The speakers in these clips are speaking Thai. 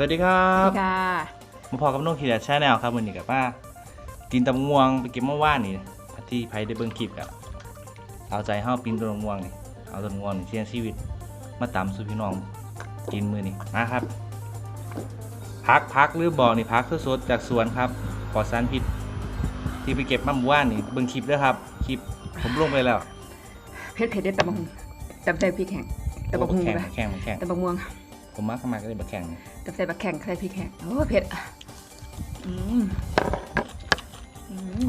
สวัสดีครับค่ะมาพอกับน้องขีดแชนแนลครับวันนี้กับป้ากินตำม่วงไปเก็บเมื่อวานนี่ที่ไผได้เบิ่งคลิปกับเอาใจเฮาปีนต้นมะม่วงนี่เอาต้นมะม่วงนี่เสี่ยงชีวิต มาตำสู่พี่น้องกินมื้อนี้มาครับพักพักหรือบ่อนี่พักสดๆจากสวนครับปลอดสารพิษที่ไปเก็บมาเมื่อวานนี่เบิ่งคลิปเด้อครับคลิปผมลงไปแล้วเพชรเพชรได้ตำบักหุ่งตำใจพริกแข็งตำบักหุ่งแข่งไปแข่งแข่งตำบักม่วง ผมมาเข้ามาก็เลยบักแข่งนี่ตำใจบักแข็งใส่พริกแข็งโอ้เผ็ดอืมอืม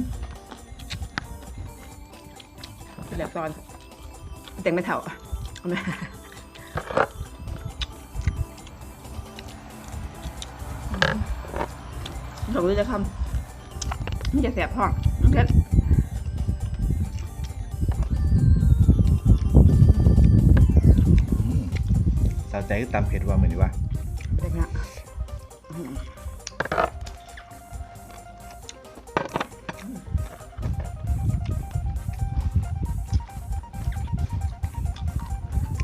เป็นแบบตอนแต่งไม่เท่าเอาไมสองรู้จะคำมันจะแสบท้องเพช สาวใจคือตำเผ็ดว่าเหมือนดีว่าเด็กนะอืม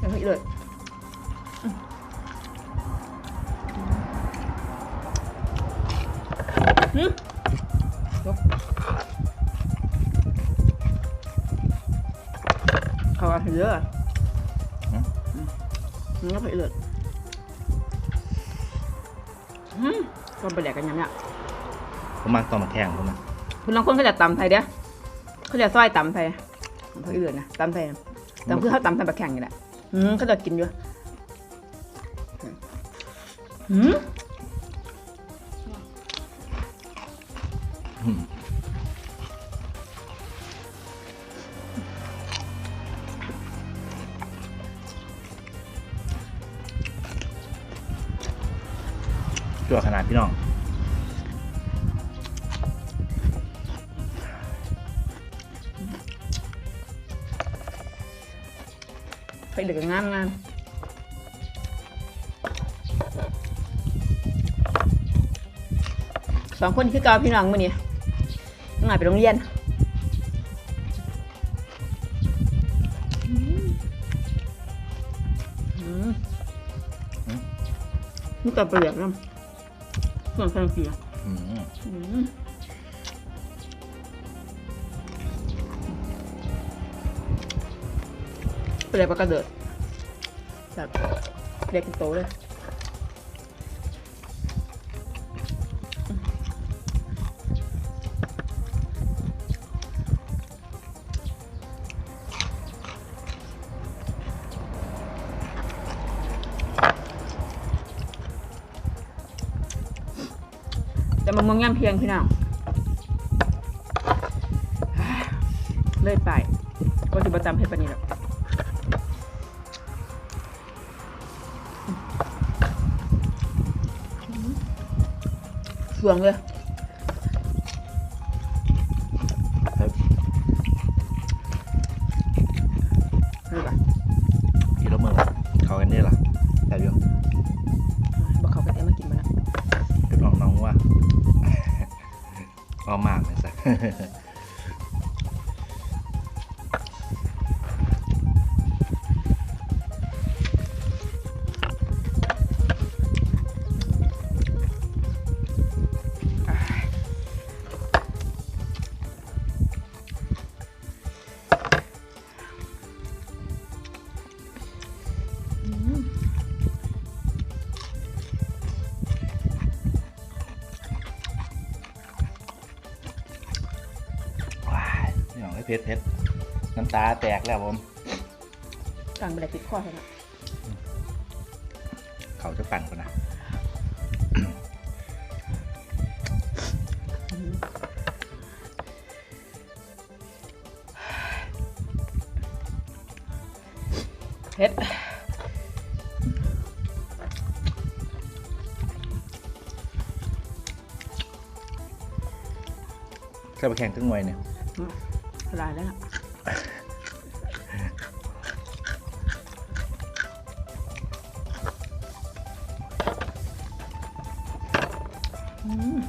ยังเลยอืมยกเขาว่าเยอะ มันก็ไปเลยอืมก็ไปแหลกกันยังเนี่ยผมมาต่อมาแข่งผมนะคุณลองคนเขาจะตำไทยเด้อเขาจะซอยตำไทยของเขาอื่นนะตำไทยนะตำคือเขาตำไทยแบบแข่งอยู่แหละอืมเขาจะกินอยู่อืมอืม จั่วขนาดพี่น้องไปเดือดงานงานสองคนคือเกาพี่น้องมื่อนี้ต้องมาไปโรงเรียนนี่แต่เปลือกนะ ส่วนแค่เกลืออืมอืมเปลือกปลากระเดิดแบบเล็กเป็นโตเลย มะมามองย่ำเพียงพี่น้องเลยไปก็จะประจำให้ปานนี้แหละสวงเลย เอามากเลยสักายพี่น้องให้เพชรเพชรน้ำตาแตกแล้วผมต่างไปไหนติดข้อใช่ไหมเขาจะปั่นกันนะเฮ็ดเคยไปแข่งตึ้งไวยเนี่ย ลายแล้วล่ะอืม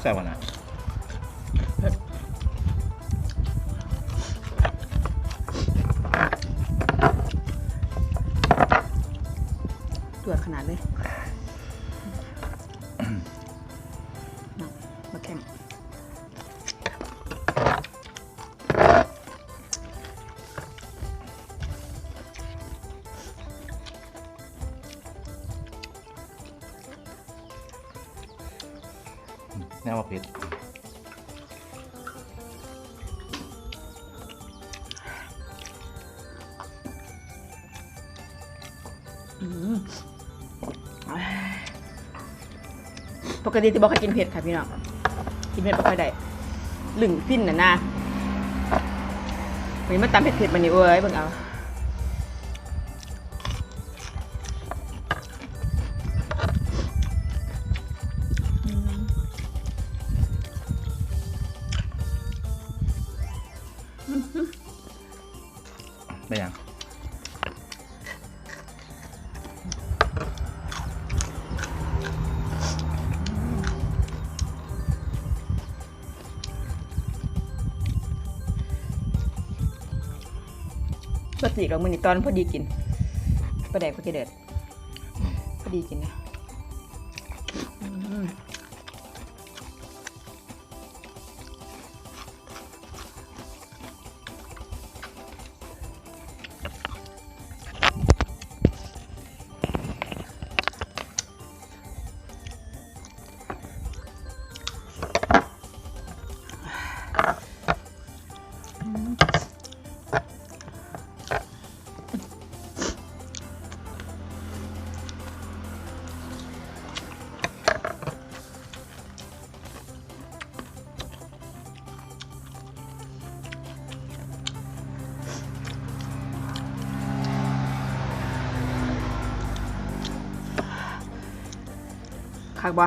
แซ่บกว่านะ ขนาดเลยน่ะมาแข่งแน่ว่าเผ็ดอืม ปกติจะบอกให้กินเผ็ดค่ะพี่น้องกินเผ็ดไม่ค่อยได้หลึงฟินน่ะนะวันนี้มาตำเผ็ดๆมานี่เว้ยเบิ่งเอาได้ยัง ปกติเรามือนี่ตอนพอดีกินประแดกพอดีเด็ดพอดีกินนะ คักบ่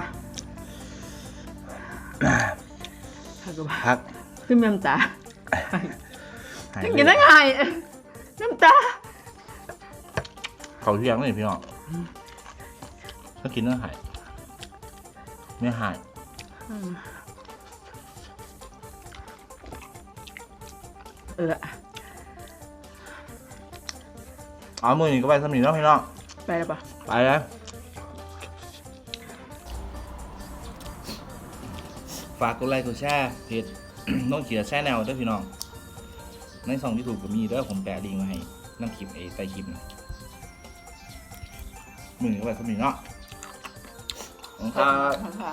คักบ่พักขึ้นน้ำตาหายจังกินได้ไงน้ำตา เขาเที่ยงเลยพี่น้องถ้ากินเนื้อหายไม่หายเออเอามือนี่ก็ไปสมิงแล้วพี่น้องไปแล้วปะไปแล้ว ฝากกดไลค์กดแชร์เพจ น้องเขียแชร์แนวด้วยพี่น้อง ในซองที่ถูกก็มีเด้อผมแปะลิงก์มาให้น้ำคลิปไอ้ใต้คลิปนะมือนี้ก็ไปสมิงเนาะขอบคุณครับค่ะ